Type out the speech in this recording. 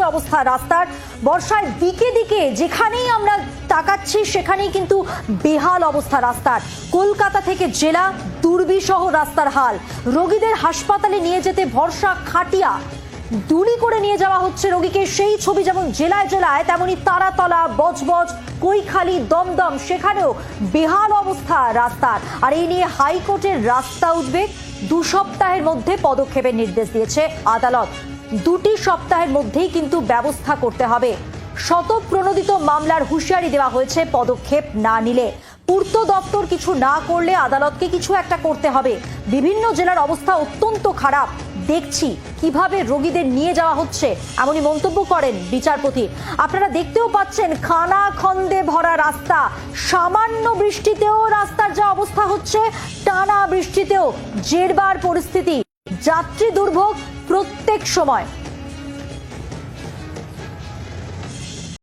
যে অবস্থা রাস্তার বর্ষায় দিকে দিকে যেখানেই আমরা তাকাচ্ছি, সেখানেই কিন্তু বেহাল অবস্থা রাস্তার। কলকাতা থেকে জেলা দুর্বিসহ রাস্তার হাল। রোগীদের হাসপাতালে নিয়ে যেতে ভরসা খাটিয়া। দুলি করে নিয়ে যাওয়া হচ্ছে রোগীকে। সেই ছবি যেমন জেলায় জেলায়, তেমনি তারাতলা, বজবজ, কৈখালি, দমদম, সেখানেও বেহাল অবস্থা রাস্তার। আর এই নিয়ে হাইকোর্টের রাস্তা উদ্বেগ দু সপ্তাহের মধ্যে পদক্ষেপের নির্দেশ দিয়েছে আদালত। দুটি সপ্তাহের মধ্যেই কিন্তু ব্যবস্থা করতে হবে। শতপ্রণোদিত মামলার হুঁশিয়ারি দেওয়া হয়েছে, পদক্ষেপ না নিলে। পূর্ত দপ্তর কিছু না করলে আদালতকে কিছু একটা করতে হবে। বিভিন্ন জেলার অবস্থা অত্যন্ত খারাপ। দেখছি কীভাবে রোগীদের নিয়ে যাওয়া হচ্ছে, এমনই মন্তব্য করেন বিচারপতি। আপনারা দেখতেও পাচ্ছেন খানা খন্দে ভরা রাস্তা। সামান্য বৃষ্টিতেও রাস্তার যা অবস্থা হচ্ছে, টানা বৃষ্টিতেও জেরবার পরিস্থিতি। যাত্রী দুর্ভোগ প্রত্যেক সময়